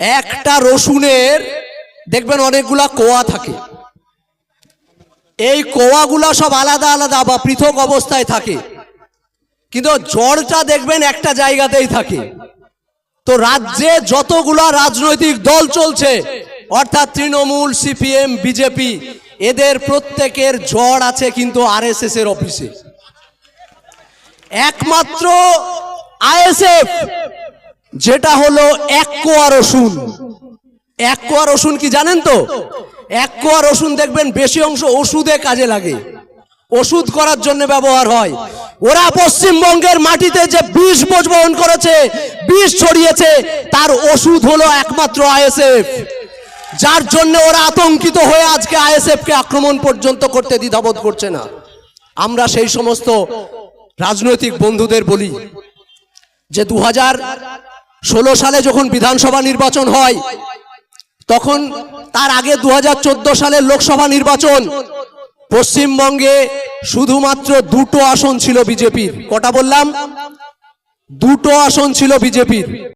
একটা রসুনের, দেখবেন অনেকগুলা কোয়া থাকে। এই কোয়াগুলা সব আলাদা আলাদা বা পৃথক অবস্থায় থাকে। কিন্তু জড়টা দেখবেন একটা জায়গাতেই থাকে। তো রাজ্যে যতগুলা রাজনৈতিক দল চলছে, অর্থাৎ তৃণমূল, সিপিএম, বিজেপি, এদের প্রত্যেকের জড় আছে কিন্তু আরএসএস এর অফিসে। একমাত্র আইএসএফ। যেটা হলো এক কোয়া রসুন। এক কোয়া রসুন কি জানেন তো? এক কোয়া রসুন দেখবেন বেশি অংশ ওষুধে কাজে লাগে। ওষুধ করার জন্য ব্যবহার হয়। ওরা পশ্চিমবঙ্গের মাটিতে যে বিষ বহন করেছে, বিষ ছড়িয়েছে, তার ওষুধ হলো একমাত্র আইএসএফ। যার জন্য ওরা আতঙ্কিত হয়ে আজকে আইএসএফ কে আক্রমণ পর্যন্ত করতে দ্বিধাবোধ করছে না। আমরা সেই সমস্ত রাজনৈতিক বন্ধুদের বলি যে দু হাজার ষোলো সালে যখন বিধানসভা নির্বাচন হয়, তখন তার আগে দু সালের লোকসভা নির্বাচন। পশ্চিমবঙ্গে শুধুমাত্র দুটো আসন ছিল বিজেপির। কটা বললাম? দুটো আসন ছিল বিজেপির।